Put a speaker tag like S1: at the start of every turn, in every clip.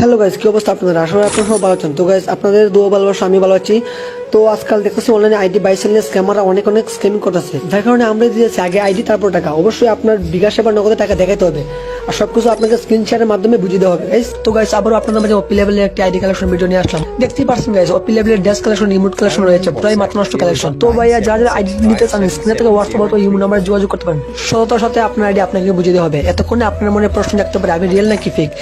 S1: Hello guys কী অবস্থা আপনাদের? আসলে আপনারা সব ভালো আছেন। তো গাইজ আপনাদের দু ভালোবাসা আমি ভালো আছি। তো, আজকাল দেখতেছি অনলাইনে আইডি বাইশ নিয়ে স্ক্যামাররা অনেক অনেক স্ক্যামিং করতেছে। যার কারণে আমরা দিয়েছি আগে আইডি তারপর টাকা। অবশ্যই আপনার বিকাশে বা নগদে টাকা দেখাতে হবে। সবকিছু আপনাকে স্ক্রিন মাধ্যমে বুঝিয়ে দেওয়া হবে। তো আবারও আপনাদের মাঝে ওপি লেভেলের একটি আইডি কালেকশন ভিডিও নিয়ে আসলাম। দেখতেই পারছেন গাইজ ওপি লেভেলের ড্রেস কালেকশন ইমোট কালেকশন রয়েছে, প্রায় মাত্র নষ্ট কালেকশন তো ভাইয়া, যারা আইডি নিতে চান স্ক্রিনে থেকে হোয়াটসঅ্যাপ অথবা যোগাযোগ করতে পারেন। সততার সাথে আপনার আইডি আপনাকে বুঝিয়ে দেওয়া হবে। এতক্ষণে আপনার মনে প্রশ্ন পারে, আমি রিয়েল নাকি ফেক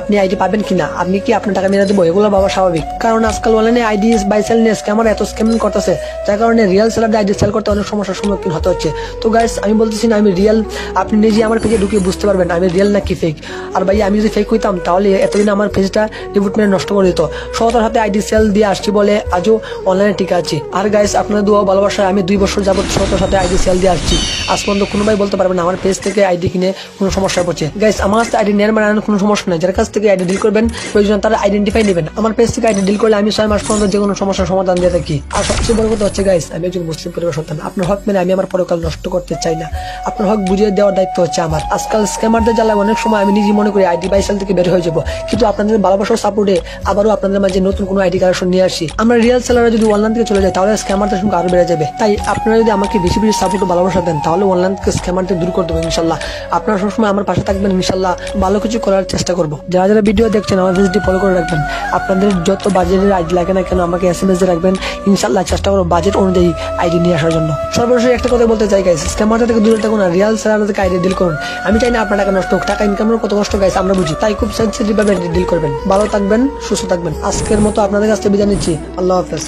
S1: আপনি আইডি পাবেন কিনা? আপনি কি আপনার টাকা মেরে দেবো? এগুলো বাবা স্বাভাবিক। কারণ আজকাল অনলাইনে আইডি বাই সেল নিয়ে স্ক্যামার এত স্ক্যামিং করতেছে, যার কারণে রিয়েল সেলার আইডি সেল করতে অনেক সমস্যার সম্মুখীন হতে হচ্ছে। তো গাইস আমি বলতেছি না, আমি রিয়েল আপনি নিজে আমার পেজে ঢুকিয়ে বুঝতে পারবেন, আমি রিয়েল নাকি ফেক আর ভাই আমি যদি ফেক হইতাম, তাহলে এতদিন আমার পেজটা রিপোর্ট নষ্ট করে দিত। সততার হাতে আইডি সেল দিয়ে আসছি বলে আজও অনলাইনে টিকা আছি। আর গাইস আপনাদের দোয়া ভালোবাসায় আমি দুই বছর যাবত সততার সাথে আইডি সেল দিয়ে আসছি। আজ পর্যন্ত কোনো ভাই বলতে পারবেন না, আমার পেজ থেকে আইডি কিনে কোনো সমস্যায় পড়ছে। গাইস আমার কাছে আইডি নেওয়ার মানে কোনো সমস্যা নাই। যার কাছ থেকে আইডি ডিল করবেন, প্রয়োজন তারা আইডেন্টিফাই নেবেন। আমার পেজ থেকে আইডি ডিল করলে আমি ছয় মাস পর্যন্ত যে কোনো সমস্যার সমাধান দিয়ে থাকি। আর সবচেয়ে বড় কথা হচ্ছে গাইস আমি একজন মুসলিম পরিবার সন্তান। আপনার হক মেনে আমি আমার পরকাল নষ্ট করতে চাই না। আপনার হক বুঝিয়ে দেওয়ার দায়িত্ব হচ্ছে আমার। আজকাল স্ক্যামারদের জ্বালায় অনেক সময় আমি নিজে মনে করি আইডি বাইসাল থেকে বের হয়ে যাব। কিন্তু আপনাদের ভালোবাসার সাপোর্টে আবারও আপনাদের মাঝে নতুন কোনো আইডি কালেকশন নিয়ে আসি। আমরা রিয়েল সেলাররা যদি অনলাইন থেকে চলে যায় তাহলে স্ক্যামারদের সংখ্যা আরও বেড়ে যাবে। তাই আপনারা যদি আমাকে বেশি বেশি সাপোর্ট ভালোবাসা দেন, তাহলে অনলাইন থেকে স্ক্যামারদের দূর করে দেবো ইনশাল্লাহ। আপনারা সবসময় আমার পাশে থাকবেন, ইনশাল্লাহ ভালো কিছু করার চেষ্টা করব। যারা যারা ভিডিও দেখছেন, আমার ভিডিওটি ফলো করে রাখবেন। আপনাদের যত বাজেটের আইডি লাগে না কেন, আমাকে এস এম এস রাখবেন। ইনশাল্লাহ চেষ্টা করব বাজেট অনুযায়ী আইডি নিয়ে আসার জন্য। সর্বশেষ একটা কথা বলতে চাই গাইস স্ক্যামারদের থেকে দূরে থাকুন আর রিয়াল সেলার থেকে আইডি ডিল করুন। আমি চাই না আপনার টাকা নষ্ট হোক টাকা ইনকামের কত কষ্ট গাইছে আমরা বুঝি। তাই খুব সেন্সিটিভ ভাবে ডিল করবেন। ভালো থাকবেন, সুস্থ থাকবেন। আজকের মতো আপনাদের কাছ থেকে বিদায় নিচ্ছি। আল্লাহ হাফেজ।